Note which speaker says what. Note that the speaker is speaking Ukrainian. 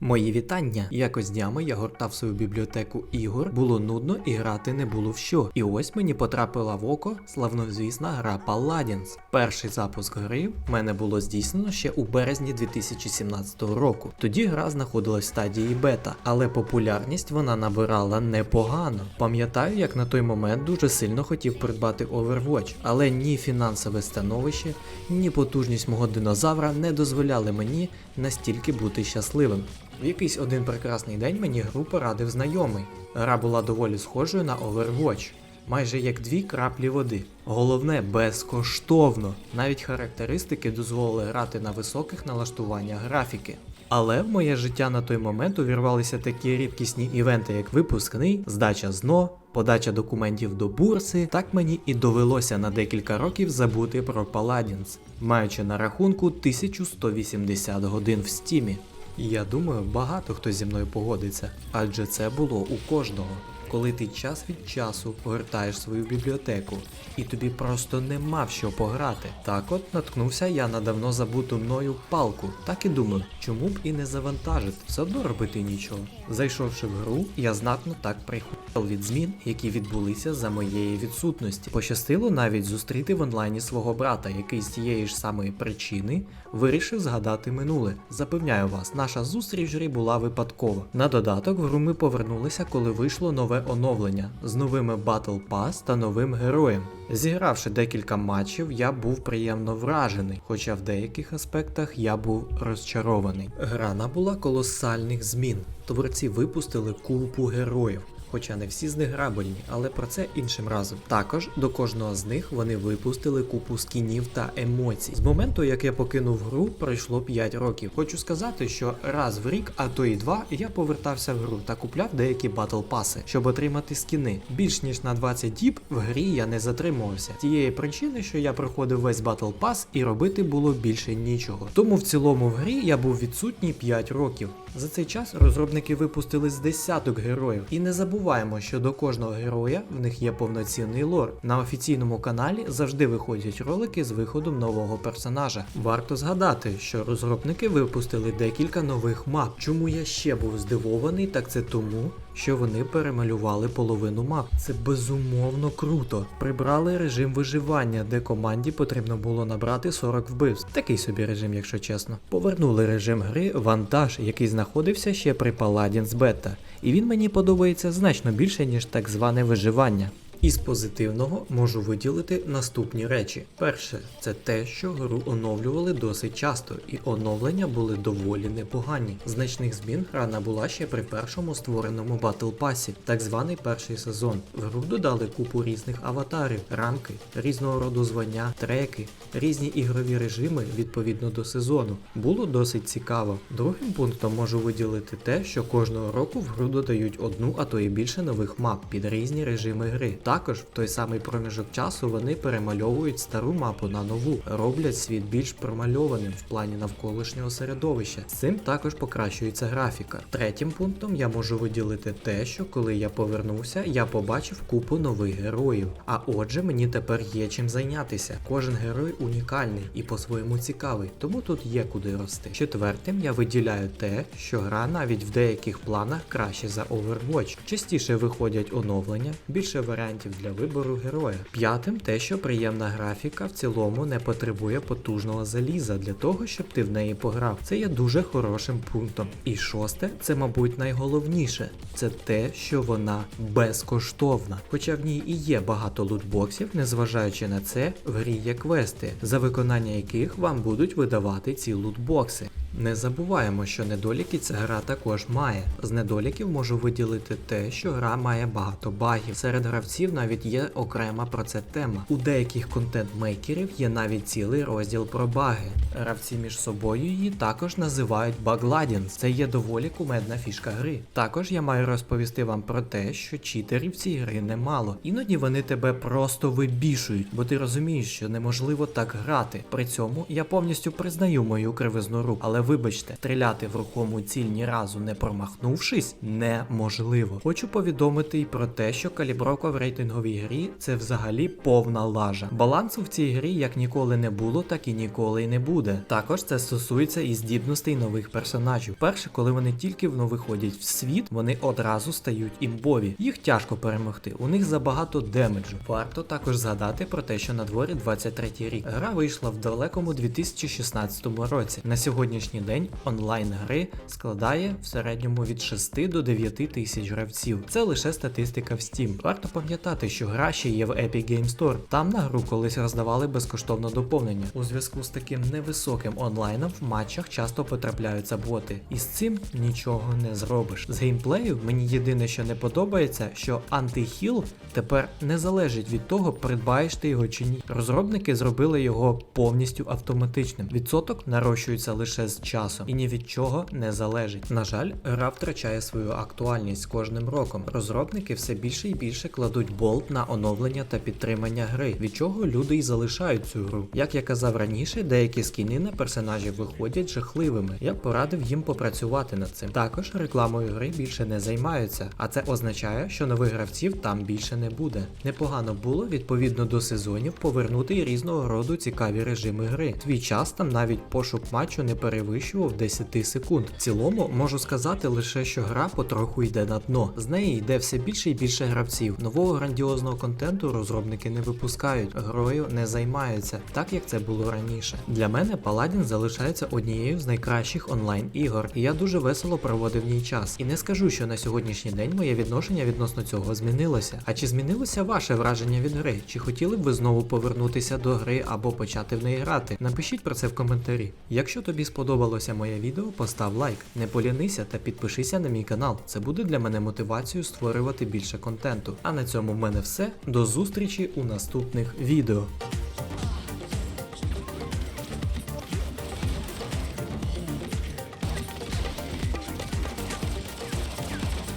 Speaker 1: Мої вітання. Якось днями я гортав свою бібліотеку ігор, було нудно і грати не було в що. І ось мені потрапила в око славнозвісна гра Paladins. Перший запуск гри в мене було здійснено ще у березні 2017 року. Тоді гра знаходилась в стадії бета, але популярність вона набирала непогано. Пам'ятаю, як на той момент дуже сильно хотів придбати Overwatch, але ні фінансове становище, ні потужність мого динозавра не дозволяли мені настільки бути щасливим. В якийсь один прекрасний день мені гру порадив знайомий. Гра була доволі схожою на Overwatch. Майже як дві краплі води. Головне безкоштовно. Навіть характеристики дозволили грати на високих налаштуваннях графіки. Але в моє життя на той момент увірвалися такі рідкісні івенти, як випускний, здача ЗНО, подача документів до бурси. Так мені і довелося на декілька років забути про Paladins, маючи на рахунку 1180 годин в стімі. Я думаю, багато хто зі мною погодиться, адже це було у кожного. Коли ти час від часу повертаєш свою бібліотеку, і тобі просто нема в що пограти. Так от наткнувся я на давно забуту мною палку. Так і думаю, чому б і не завантажити, все одно робити нічого. Зайшовши в гру, я знатно так прихуяв від змін, які відбулися за моєї відсутності. Пощастило навіть зустріти в онлайні свого брата, який з тієї ж самої причини вирішив згадати минуле. Запевняю вас, наша зустріч в грі була випадкова. На додаток в гру ми повернулися, коли вийшло нове оновлення з новими Battle Pass та новим героєм. Зігравши декілька матчів, я був приємно вражений, хоча в деяких аспектах я був розчарований. Гра набула колосальних змін. Творці випустили купу героїв. Хоча не всі з них грабельні, але про це іншим разом. Також до кожного з них вони випустили купу скінів та емоцій. З моменту, як я покинув гру, пройшло 5 років. Хочу сказати, що раз в рік, а то і два, я повертався в гру та купляв деякі батл паси, щоб отримати скіни. Більш ніж на 20 діб в грі я не затримувався. Тієї причини, що я проходив весь батл пас і робити було більше нічого. Тому в цілому в грі я був відсутній 5 років. За цей час розробники випустили з десяток героїв, і не забуваємо, що до кожного героя в них є повноцінний лор. На офіційному каналі завжди виходять ролики з виходом нового персонажа. Варто згадати, що розробники випустили декілька нових мап. Чому я ще був здивований, так це тому. Що вони перемалювали половину мап. Це безумовно круто. Прибрали режим виживання, де команді потрібно було набрати 40 вбивств. Такий собі режим, якщо чесно. Повернули режим гри вантаж, який знаходився ще при Paladins Beta. І він мені подобається значно більше, ніж так зване виживання. Із позитивного можу виділити наступні речі. Перше, це те, що гру оновлювали досить часто, і оновлення були доволі непогані. Значних змін гра набула ще при першому створеному Battle Pass, так званий перший сезон. В гру додали купу різних аватарів, рамки, різного роду звання, треки, різні ігрові режими відповідно до сезону. Було досить цікаво. Другим пунктом можу виділити те, що кожного року в гру додають одну, а то і більше нових мап під різні режими гри. Також в той самий проміжок часу вони перемальовують стару мапу на нову, роблять світ більш промальованим в плані навколишнього середовища. З цим також покращується графіка. Третім пунктом я можу виділити те, що коли я повернувся, я побачив купу нових героїв. А отже, мені тепер є чим зайнятися. Кожен герой унікальний і по-своєму цікавий, тому тут є куди рости. Четвертим я виділяю те, що гра навіть в деяких планах краще за Overwatch. Частіше виходять оновлення, більше варіантів для вибору героя. П'ятим те, що приємна графіка в цілому не потребує потужного заліза для того, щоб ти в неї пограв. Це є дуже хорошим пунктом. І шосте, це, мабуть, найголовніше. Це те, що вона безкоштовна. Хоча в ній і є багато лутбоксів, незважаючи на це, в грі є квести, за виконання яких вам будуть видавати ці лутбокси. Не забуваємо, що недоліки ця гра також має. З недоліків можу виділити те, що гра має багато багів. Серед гравців навіть є окрема про це тема. У деяких контент-мейкерів є навіть цілий розділ про баги. Гравці між собою її також називають багладінс. Це є доволі кумедна фішка гри. Також я маю розповісти вам про те, що читерів цій гри немало. Іноді вони тебе просто вибішують, бо ти розумієш, що неможливо так грати. При цьому я повністю признаю мою кривизну рук, але вибачте, стріляти в рухому ціль ні разу не промахнувшись, неможливо. Хочу повідомити й про те, що калібровка в рейтинговій грі це взагалі повна лажа. Балансу в цій грі як ніколи не було, так і ніколи й не буде. Також це стосується і здібностей нових персонажів. Перше, коли вони тільки виходять в світ, вони одразу стають імбові. Їх тяжко перемогти. У них забагато демеджу. Варто також згадати про те, що на дворі 23 рік. Гра вийшла в далекому 2016 році. На сьогоднішній день онлайн гри складає в середньому від 6 до 9 тисяч гравців. Це лише статистика в Steam. Варто пам'ятати, що гра ще є в Epic Game Store. Там на гру колись роздавали безкоштовно доповнення. У зв'язку з таким невисоким онлайном в матчах часто потрапляються боти. І з цим нічого не зробиш. З геймплею мені єдине, що не подобається, що антихіл тепер не залежить від того, придбаєш ти його чи ні. Розробники зробили його повністю автоматичним. Відсоток нарощується лише з часом і ні від чого не залежить. На жаль, гра втрачає свою актуальність з кожним роком. Розробники все більше і більше кладуть болт на оновлення та підтримання гри, від чого люди й залишають цю гру. Як я казав раніше, деякі скіни на персонажів виходять жахливими. Я порадив їм попрацювати над цим. Також рекламою гри більше не займаються, а це означає, що нових гравців там більше не буде. Непогано було відповідно до сезонів повернути різного роду цікаві режими гри. Твій час там навіть пошук матчу не перевищував 10 секунд. В цілому можу сказати лише, що гра потроху йде на дно. З неї йде все більше і більше гравців. Нового грандіозного контенту розробники не випускають, грою не займаються, так як це було раніше. Для мене Paladin залишається однією з найкращих онлайн ігор, і я дуже весело проводив в ній час. І не скажу, що на сьогоднішній день моє відношення відносно цього змінилося. А чи змінилося ваше враження від гри? Чи хотіли б ви знову повернутися до гри або почати в неї грати? Напишіть про це в коментарі. Якщо тобі сподобалося моє відео, постав лайк, не полінися та підпишися на мій канал. Це буде для мене мотивацією створювати більше контенту. А на цьому в мене все. До зустрічі у наступних відео.